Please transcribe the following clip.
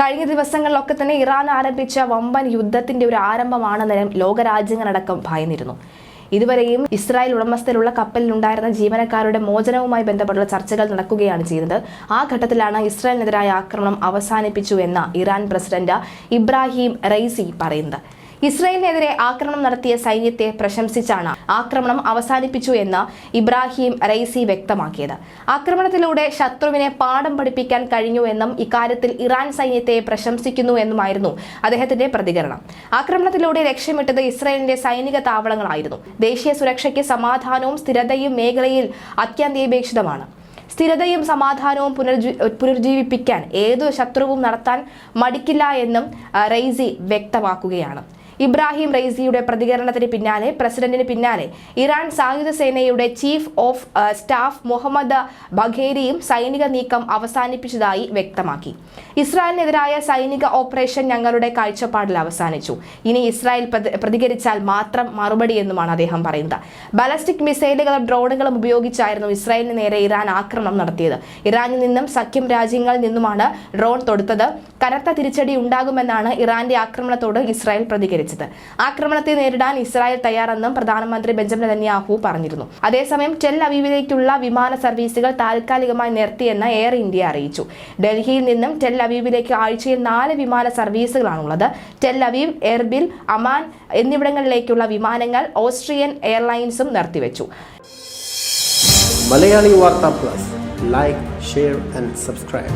കഴിഞ്ഞ ദിവസങ്ങളിലൊക്കെ തന്നെ ഇറാൻ ആരംഭിച്ച വമ്പൻ യുദ്ധത്തിന്റെ ഒരു ആരംഭമാണെന്ന് ലോകരാജ്യങ്ങളടക്കം ഭയന്നിരുന്നു. ഇതുവരെയും ഇസ്രായേൽ ഉടമസ്ഥയിലുള്ള കപ്പലിലുണ്ടായിരുന്ന ജീവനക്കാരുടെ മോചനവുമായി ബന്ധപ്പെട്ടുള്ള ചർച്ചകൾ നടക്കുകയാണ് ചെയ്യുന്നത്. ആ ഘട്ടത്തിലാണ് ഇസ്രായേലിനെതിരായ ആക്രമണം അവസാനിപ്പിച്ചു എന്ന ഇറാൻ പ്രസിഡന്റ് ഇബ്രാഹിം റൈസി പറയുന്നത്. ഇസ്രായേലിനെതിരെ ആക്രമണം നടത്തിയ സൈന്യത്തെ പ്രശംസിച്ചാണ് ആക്രമണം അവസാനിപ്പിച്ചു എന്ന് ഇബ്രാഹിം റൈസി വ്യക്തമാക്കിയത്. ആക്രമണത്തിലൂടെ ശത്രുവിനെ പാഠം പഠിപ്പിക്കാൻ കഴിഞ്ഞു എന്നും ഇക്കാര്യത്തിൽ ഇറാൻ സൈന്യത്തെ പ്രശംസിക്കുന്നു എന്നുമായിരുന്നു അദ്ദേഹത്തിന്റെ പ്രതികരണം. ആക്രമണത്തിലൂടെ ലക്ഷ്യമിട്ടത് ഇസ്രായേലിന്റെ സൈനിക താവളങ്ങളായിരുന്നു. ദേശീയ സുരക്ഷയ്ക്ക് സമാധാനവും സ്ഥിരതയും മേഖലയിൽ അത്യന്താപേക്ഷിതമാണ്. സ്ഥിരതയും സമാധാനവും പുനർജീ പുനർജീവിപ്പിക്കാൻ ഏതു ശത്രുവും നടത്താൻ മടിക്കില്ല എന്നും റൈസി വ്യക്തമാക്കുകയാണ്. ഇബ്രാഹിം റെയ്സിയുടെ പ്രതികരണത്തിന് പിന്നാലെ പ്രസിഡന്റിന് പിന്നാലെ ഇറാൻ സായുധ സേനയുടെ ചീഫ് ഓഫ് സ്റ്റാഫ് മുഹമ്മദ് ബഖേരിയും സൈനിക നീക്കം അവസാനിപ്പിച്ചതായി വ്യക്തമാക്കി. ഇസ്രായേലിനെതിരായ സൈനിക ഓപ്പറേഷൻ ഞങ്ങളുടെ കാഴ്ചപ്പാടിൽ അവസാനിച്ചു. ഇനി ഇസ്രായേൽ പ്രതി- പ്രതികരിച്ചാൽ മാത്രം മറുപടി എന്നുമാണ് അദ്ദേഹം പറയുന്നത്. ബാലസ്റ്റിക് മിസൈലുകളും ഡ്രോണുകളും ഉപയോഗിച്ചായിരുന്നു ഇസ്രായേലിന് നേരെ ഇറാൻ ആക്രമണം നടത്തിയത്. ഇറാനിൽ നിന്നും സഖ്യം രാജ്യങ്ങളിൽ നിന്നുമാണ് ഡ്രോൺ തൊടുത്തത്. കനത്ത തിരിച്ചടി ഉണ്ടാകുമെന്നാണ് ഇറാന്റെ ആക്രമണത്തോട് ഇസ്രായേൽ പ്രതികരിച്ചത്. ആക്രമണത്തെ നേരിടാൻ ഇസ്രായേൽ തയ്യാറെന്നും പ്രധാനമന്ത്രി ബെഞ്ചമിൻ നെതന്യാഹു പറഞ്ഞിരുന്നു. അതേസമയം ടെൽ അവീവിലേക്കുള്ള വിമാന സർവീസുകൾ താൽക്കാലികമായി നിർത്തിയെന്ന് എയർ ഇന്ത്യ അറിയിച്ചു. ഡൽഹിയിൽ നിന്നും ടെൽ അവീവിലേക്ക് ആഴ്ചയിൽ നാല് വിമാന സർവീസുകളാണുള്ളത്. ടെൽ അവീവ് എർബിൽ അമാൻ എന്നിവിടങ്ങളിലേക്കുള്ള വിമാനങ്ങൾ ഓസ്ട്രിയൻ എയർലൈൻസും നിർത്തിവെച്ചു. Malayali Vartha plus. Like share and subscribe.